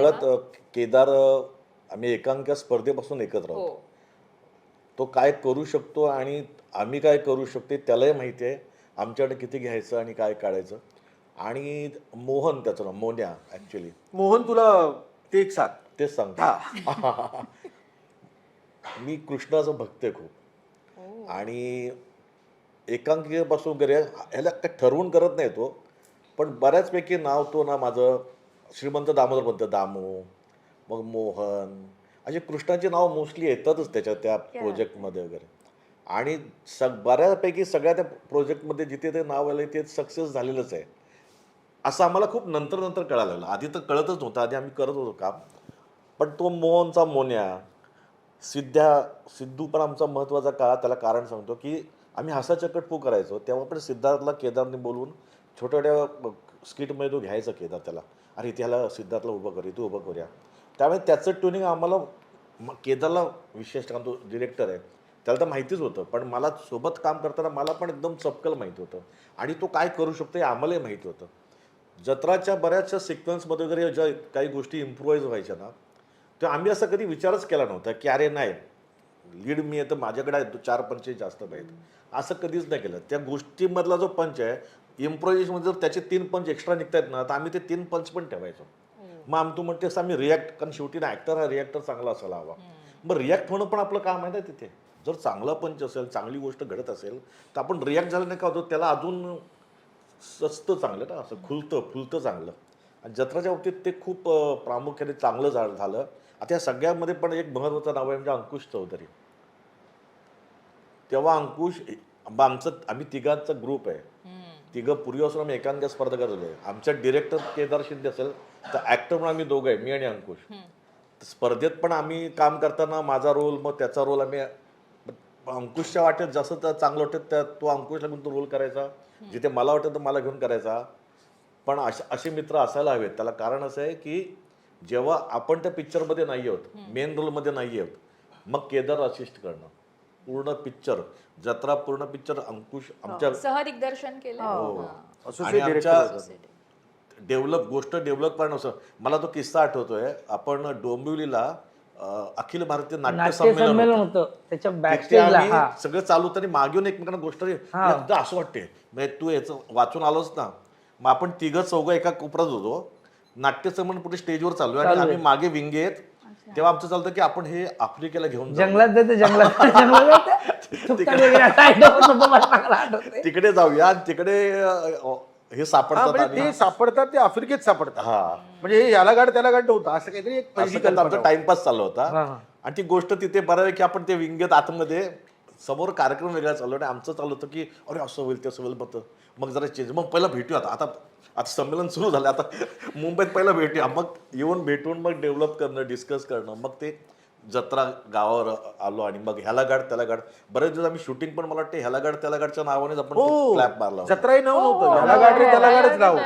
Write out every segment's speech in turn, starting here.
मुळात केदार आम्ही एकांकिका स्पर्धेपासून एकत्र आहोत. हो तो काय करू शकतो आणि आम्ही काय करू शकतो त्यालाही माहिती आहे. आमच्याकडे किती घ्यायचं आणि काय काढायचं. आणि मोहन त्याचं नाव मोन्या ॲक्च्युली मोहन तुला ते एक सांग. तेच सांगतो. मी कृष्णाचं भक्त आहे खूप. आणि एकांकिकेपासून वगैरे ह्याला काय ठरवून करत नाही तो. पण बऱ्याचपैकी नाव तो ना माझं श्रीमंत दामोदर पंत दामू मग मोहन असे कृष्णाचे नाव मोस्टली येतातच त्याच्या त्या प्रोजेक्टमध्ये वगैरे. आणि सग बऱ्यापैकी सगळ्या त्या प्रोजेक्टमध्ये जिथे ते नाव आलं ते सक्सेस झालेलंच आहे. असं आम्हाला खूप नंतर नंतर कळायला लागलं. आधी तर कळतच नव्हतं आधी आम्ही करत होतो काम. पण तो मोहनचा मोन्या सिद्ध्या सिद्धू पण आमचा महत्त्वाचा का त्याला कारण सांगतो की आम्ही हसाचकट पू करायचो. तेव्हा पण सिद्धार्थला केदारने बोलवून छोट्या छोट्या स्किटमध्ये तो घ्यायचा केदार त्याला. अरे त्याला सिद्धार्थला उभं करू तू उभं करूया. त्यामुळे त्याचं ट्युनिंग आम्हाला मग केदारला विशेष कारण तो डिरेक्टर आहे. त्याला तर माहितीच होतं पण मला सोबत काम करताना मला पण एकदम चपकल माहिती होतं. आणि तो काय करू शकतो हे आम्हालाही माहिती होतं. जत्राच्या बऱ्याचशा सिक्वेन्समध्ये वगैरे ज्या काही गोष्टी इम्प्रुवाईज व्हायच्या ना तर आम्ही असा कधी विचारच केला नव्हता की अरे नाही लीड मी आहे तर माझ्याकडे आहे तो चार पंच जास्त पाहिजे असं कधीच नाही केलं. त्या गोष्टीमधला जो पंच आहे इम्प्रोव्हायझेशनमध्ये जर त्याचे तीन पंच एक्स्ट्रा निघतायत ना तर आम्ही ते तीन पंच पण ठेवायचो. मग आम तू म्हणतेस आम्ही रिॲक्ट कारण शेवटी ना ॲक्टर हा रिॲक्टर चांगला असायला हवा. मग रिॲक्ट होणं पण आपलं काम आहे ना तिथे. जर चांगला पंच असेल चांगली गोष्ट घडत असेल तर आपण रिॲक्ट झालं नाही का होतं त्याला अजून सस्तं चांगलं ना असं खुलतं फुलतं चांगलं. आणि जत्राच्या बाबतीत ते खूप प्रामुख्याने चांगलं झालं. आता या सगळ्यामध्ये पण एक महत्त्वाचं नाव आहे म्हणजे अंकुश चौधरी. तेव्हा अंकुश आम- आमचं आम्ही तिघांचा ग्रुप आहे. तिघं पूर्वीपासून आम्ही एकांकिका स्पर्धा करत होतो आमच्या डिरेक्टर केदार शिंदे असेल तर ॲक्टर म्हणून आम्ही दोघं आहे मी आणि अंकुश. स्पर्धेत पण आम्ही काम करताना माझा रोल मग त्याचा रोल आम्ही अंकुशच्या वाटेत जसं त्या चांगलं वाटत त्या तो अंकुशला घेऊन तो रोल करायचा. जिथे मला वाटतं तर मला घेऊन करायचा. पण असे असे मित्र असायला हवेत. त्याला कारण असं आहे की जेव्हा आपण त्या पिक्चरमध्ये नाही आहोत मेन रोलमध्ये नाही आहोत मग केदार असिस्ट करणं. पूर्ण पिक्चर जत्रा पूर्ण पिक्चर अंकुश आमच्या सहदिग्दर्शन केलं हो. हा. आणि आमच्या डेव्हलप गोष्ट डेव्हलप करणं असं मला तो किस्सा आठवतोय. आपण डोंबिवलीला अं, अखिल भारतीय नाट्य नाट्य संमेलन संमेलन होतं. होतं त्याच्या तिथे हा. सगळं चालू होतं आणि मागे येऊन एकमेकांना गोष्ट असं वाटते म्हणजे तू याचं वाचून आलोच ना मग आपण तिघं चौघं एका कोपऱ्यात होतो. नाट्य संमेलन पुढे स्टेजवर चालू आहे आणि आम्ही मागे विंगेत तेव्हा आमचं चालतं की आपण हे आफ्रिकेला घेऊन जाऊ. जंगलात जाते जंगलात जंगलात जाते थुकतात वगैरे असं आठवत होतं मला चांगलं आठवतंय. तिकडे जाऊया आणि तिकडे अं, हे हा सापडतात म्हणजे आणि ते सापडतात ते आफ्रिकेत सापडतात. हा. म्हणजे हे याला गाड त्याला गाड नव्हतं. असं काहीतरी एक पहिली असं करता कल्पना आमचा टाइमपास चालू हा, होता हा. आणि ती गोष्ट तिथे बऱ्यापैकी आपण ते विंगेत आतमध्ये समोर कार्यक्रम वेगळा चालू आणि आमचं चालू होतं की अरे असं होईल तसं होईल. मग मग जरा चेंज मग पहिला भेटूया आता. आता आता संमेलन सुरू झालं. आता मुंबईत पहिला भेटूया. मग येऊन भेटून मग डेव्हलप करणं डिस्कस करणं. मग ते जत्रा गावावर आलो आणि मग ह्याला गाड त्याला गाड. बरेच दिवस आम्ही शूटिंग पण मला वाटतं ह्याला गाड त्याला गाडच्या नावानेच आपण हो. क्लॅप मारला होता. जत्राही नाव नव्हतं. गाड रे त्याला गाडच नाव.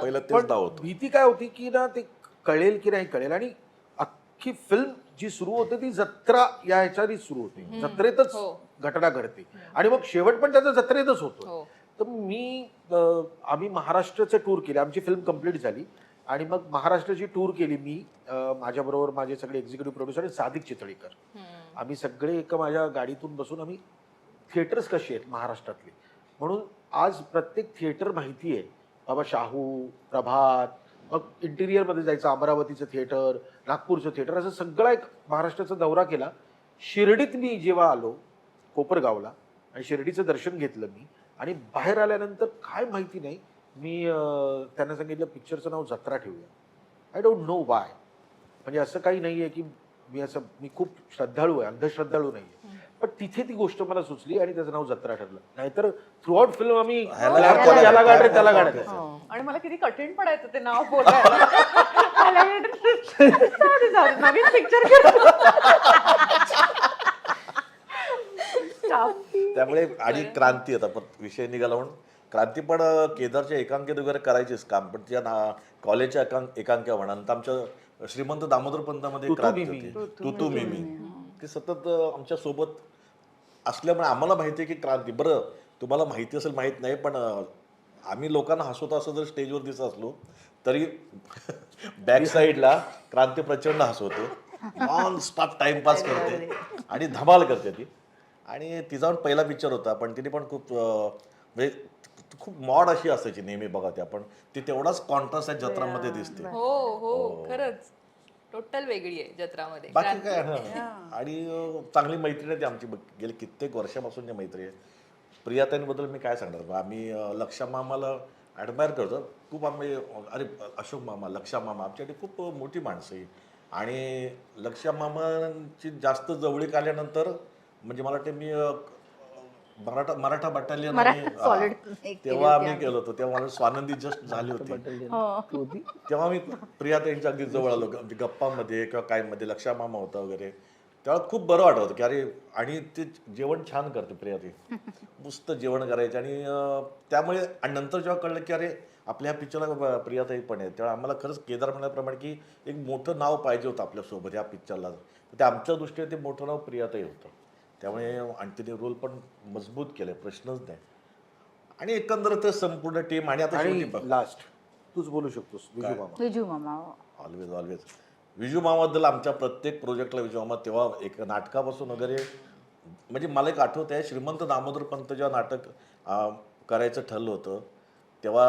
पहिलं तेच नाव होतं. भीती काय होती की ना ते कळेल की नाही कळेल. आणि अख्खी फिल्म जी सुरू होते ती जत्रा या ह्याच्याने सुरू होते. जत्रेतच घटना घडते. आणि मग शेवट पण त्याचा जत्रेतच होतो. हो. तर मी आम्ही महाराष्ट्राचे टूर केले. आमची फिल्म कंप्लीट झाली. आणि मग महाराष्ट्राची टूर केली मी माझ्याबरोबर माझे सगळे एक्झिक्युटिव्ह प्रोड्युसर आणि सादिक चितळीकर. आम्ही सगळे एका माझ्या गाडीतून बसून आम्ही थिएटर्स कशी आहेत महाराष्ट्रातले. म्हणून आज प्रत्येक थिएटर माहिती आहे. बाबा शाहू प्रभात मग इंटिरियरमध्ये जायचं अमरावतीचं थिएटर नागपूरचं थिएटर असं सगळा एक महाराष्ट्राचा दौरा केला. शिर्डीत मी जेव्हा आलो कोपरगावला आणि शिर्डीचं दर्शन घेतलं मी. आणि बाहेर आल्यानंतर काय माहिती नाही मी त्यांना सांगितलं पिक्चरचं नाव जत्रा ठेवूया. आय डोंट नो वाय म्हणजे असं काही नाही आहे की मी असं मी खूप श्रद्धाळू आहे अंधश्रद्धाळू नाही आहे पण तिथे ती गोष्ट मला सुचली आणि त्याचं नाव जत्रा ठरलं. नाहीतर थ्रू आउट फिल्म आम्ही याला गाड, त्याला याला गाड रे गाड. त्याला गाड रे. आणि मला किती कठीण पडायचं ते नाव बोलायला. नवीन पिक्चर त्यामुळे आणि क्रांती आता विषय निघाला म्हणून. क्रांती पण केदारच्या एकांकित वगैरे करायचीच काम पण त्या ना कॉलेजच्या एकांक एकांक्या म्हणा नंतर आमच्या श्रीमंत दामोदर पंतामध्ये तू क्रांती होती. तू तू मी मी ती सतत आमच्यासोबत असल्यामुळे आम्हाला माहिती आहे की क्रांती. बरं तुम्हाला माहिती असेल माहीत नाही पण आम्ही लोकांना हसवत असं जर स्टेजवर दिसत असलो तरी बॅक साईडला क्रांती प्रचंड हसवते. नॉन स्टॉप टाइमपास करते. आणि धमाल करते ती. आणि तिचा पण पहिला पिक्चर होता पण तिने पण खूप म्हणजे खूप मॉड अशी असायची नेहमी बघा ती आपण. ती तेवढाच कॉन्ट्रास्ट आहे जत्रामध्ये दिसते. हो हो खरंच. टोटल वेगळी आहे जत्रामध्ये. बाकी काय हं. आणि चांगली मैत्रीण आहे ती आमची. बघ- गेली कित्येक वर्षापासूनची मैत्री आहे. प्रियाताईंबद्दल मी काय सांगणार? आम्ही अं, लक्षा मामाला ॲडमायर करतो. खूप आम्ही अरे अशोक मामा लक्षा मामा आमच्यासाठी खूप मोठी माणसं आहे. आणि लक्षा मामांची जास्त जवळीक आल्यानंतर म्हणजे मला वाटते मी अं, मराठा मराठा बटालियन मराठा solid एक केली तेव्हा आम्ही. केलं होतं. तेव्हा मला स्वानंदी जस्ट झाली होती. तू होती? तेव्हा मी प्रिया त्यांच्या अगदी जवळ आलो. म्हणजे गप्पांमध्ये किंवा काय मध्ये लक्षा मामा होता वगैरे. तेव्हा खूप बरं वाटत होतं की अरे आणि ते जेवण छान करते प्रिया ते. मस्त जेवण करायचे आणि अं, त्यामुळे आणि नंतर जेव्हा कळलं की अरे आपल्या ह्या पिक्चरला प्रियाताई पण आहे तेव्हा आम्हाला खरंच केदार म्हणल्याप्रमाणे की एक मोठं नाव पाहिजे होतं आपल्यासोबत या पिक्चरला. तर ते आमच्या दृष्टीने ते मोठं नाव प्रियाताई होतं. त्यामुळे आणि तिने रोल पण मजबूत केले प्रश्नच नाही. आणि एकंदर ते संपूर्ण टीम आणि आता शेवटी आणि बघ. लास्ट तूच बोलू शकतोस विजू मामा. विजू मामा ऑलवेज ऑलवेज विजू मामाबद्दल आमच्या प्रत्येक प्रोजेक्टला विजू मामा तेव्हा एक नाटकापासून वगैरे म्हणजे मला एक आठवत आहे श्रीमंत दामोदर पंत जेव्हा नाटक करायचं ठरलं होतं तेव्हा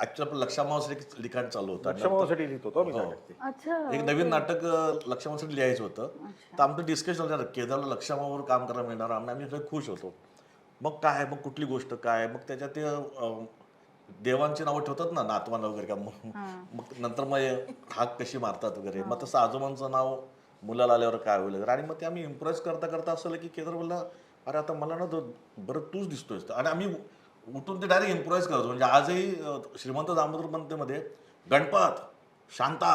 ॲक्च्युअली आपलं लक्षामावासाठी लिखाण चालू होतं. आणि क्षमासाठी लिहित होतो मी हो. नाटक ते. अच्छा. एक नवीन नाटक अं, लक्षामासाठी लिहायचं होतं. तर आमचं डिस्कशन झालं केदारला लक्षामावर काम करायला मिळणार आम्ही आम्ही सगळे खुश होतो. मग काय मग कुठली गोष्ट काय? मग त्याच्यात ते अं, देवांची नावं ठेवतात ना नातवांना वगैरे का? मग मग नंतर मग हाक कशी मारतात वगैरे? मग तसं आजोबांचं नाव मुलाला आल्यावर काय होईल? वगैरे आणि मग ते आम्ही इम्प्रेस करता करता असं झालं की केदार बोलला अरे आता मला ना तो बरं तूच दिसतोयस. आणि आम्ही उठून ते डायरेक्ट इम्प्रेस करतो म्हणजे आजही श्रीमंत दामोदर पंतमध्ये गणपत शांता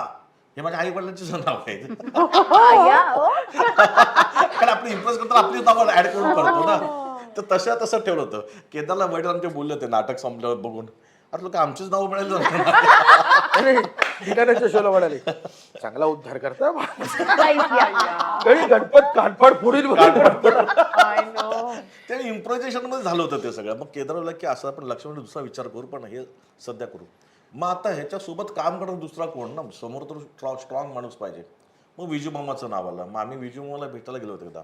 हे माझ्या आई वडिलांचीच नाव आहेत. कारण आपण इम्प्रेस करतो आपली नावं ऍड करून करतो ना. तर तशा तसं ठेवलं होतं. केदारला वडील आमचे बोलले होते नाटक संपल्यावर बघून. अरे लोक आमचीच नावं मिळेल ठिकाणाच्या शोला म्हणाले चांगला उद्धार करता. गणपत कानफाड पुढील ते इम्प्रोजेशनमध्ये झालं होतं ते सगळं. मग केदार बोलला की असं आपण लक्ष्मण दुसरा विचार करू पण हे सध्या करू. मग आता ह्याच्यासोबत काम करणं दुसरा कोण ना? समोर तर स्ट्रॉंग माणूस पाहिजे. मग विजू मामाचं नाव आलं. मग आम्ही विजू मामाला भेटायला गेलो होतो एकदा.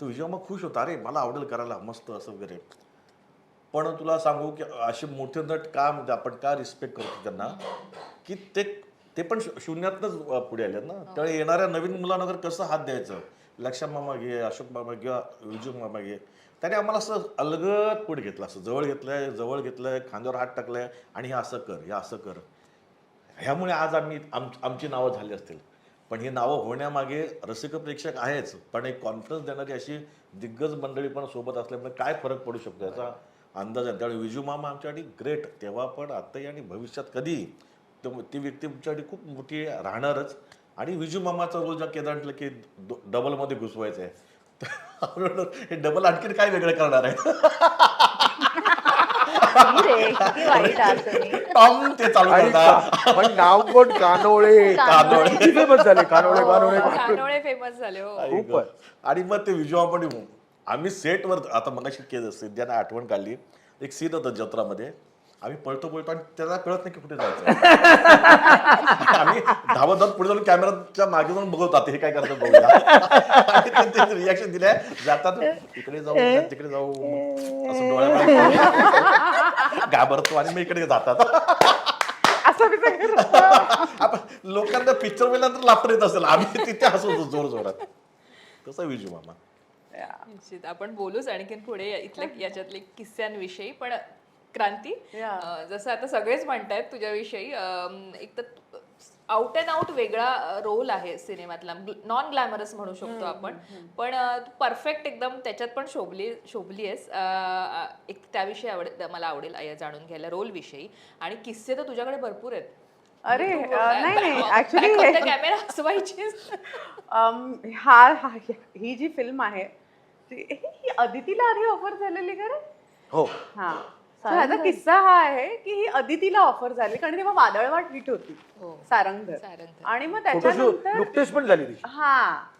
तर विजू मामा खुश होता अरे मला आवडेल करायला. मस्त असं वगैरे. पण तुला सांगू की असे मोठे नट का म्हणजे आपण का रिस्पेक्ट करतो त्यांना? की ते ते पण शून्यातनंच पुढे आले ना? त्यावेळी येणाऱ्या नवीन मुलांना वगैरे कसं हात द्यायचं? लक्षा मामा घे अशोक मामा किंवा विजू मामा घे. त्याने आम्हाला असं अलगद पुढे घेतलं असं जवळ घेतलंय जवळ घेतलंय खांद्यावर हात टाकलाय आणि हे असं कर हे असं कर. ह्यामुळे आज आम्ही आम आमची नावं झाली असतील. पण ही नावं होण्यामागे रसिक प्रेक्षक आहेच. पण एक कॉन्फिडन्स देणारी अशी दिग्गज मंडळी पण सोबत असल्यामुळे काय फरक पडू शकतो याचा? अंदाज आहे. त्यामुळे विजू मामा आमच्यासाठी ग्रेट तेव्हा पण आत्ताही आणि भविष्यात कधी तो ती व्यक्ती आमच्यासाठी खूप मोठी राहणारच. आणि विजू मामाचा रोल जेव्हा केदार म्हटलं की दो- डबलमध्ये घुसवायचं आहे तर हे डबल आणखीन काय वेगळं करणार आहे. टॉम ते चालू करणार. पण नाव पण कानोळे. कानोळे. फेमस झाले? कानोळे कानोळे. फेमस झाले हो. खूपच. गं. आणि मग ते विजू आपण आम्ही सेटवर आता मगाशी केलं सिद्ध्याने आठवण काढली एक सीन होतं जत्रामध्ये. आम्ही पळतो पळतो आणि त्याला कळत नाही की कुठे जायचं. आम्ही धावत धावत पुढे जाऊन कॅमेराच्या मागे जाऊन बघत आता हे काय करतात बघूया रिॲक्शन दिल्या जातात इकडे जाऊ तिकडे जाऊ. असं डोळ्या घाबरतो आणि मग इकडे जातात. लोकांना पिक्चर नंतर लाफ्टर येत असेल. आम्ही तिथे हसवतो जोर जोरात तसा विजू मामा? निश्चित. आपण बोलूच आणखीन पुढे इथल्या याच्यातले किस्स्यांविषयी पण क्रांती जसं आता सगळेच म्हणतायत तुझ्याविषयी एक तर आउट अँड आउट वेगळा रोल आहे सिनेमातला. नॉन ग्लॅमरस म्हणू शकतो आपण. पण परफेक्ट एकदम त्याच्यात पण शोभली शोभली आहेस. एक त्याविषयी आवड मला आवडेल जाणून घ्यायला रोल विषयी. आणि किस्से तर तुझ्याकडे भरपूर आहेत. अरे नाही नाही ऍक्च्युली हसवायचीस हा हा- ही जी फिल्म आहे ती- ही अदितीला आधी ऑफर झालेली का रे हो हा ह्याचा किस्सा हा आहे की ही अदितीला ऑफर झाली कारण तेव्हा वादळवाट हिट होती हो. सारंगधर. सारंगधर. आणि मग फोटोशूट त्याच्यानंतर नुकतेच पण झाली तिची हा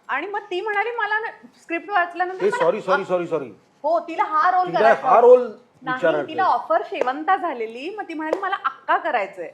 आणि मग ती म्हणाली मला स्क्रिप्ट वाचल्यानंतर मला- सॉरी सॉरी सॉरी सॉरी हो तिला हा रोल तिला करायचा हा होता. रोल नाही विचारायचा तिला ऑफर शेवंता झालेली मग ती म्हणाली मला अक्का करायचंय.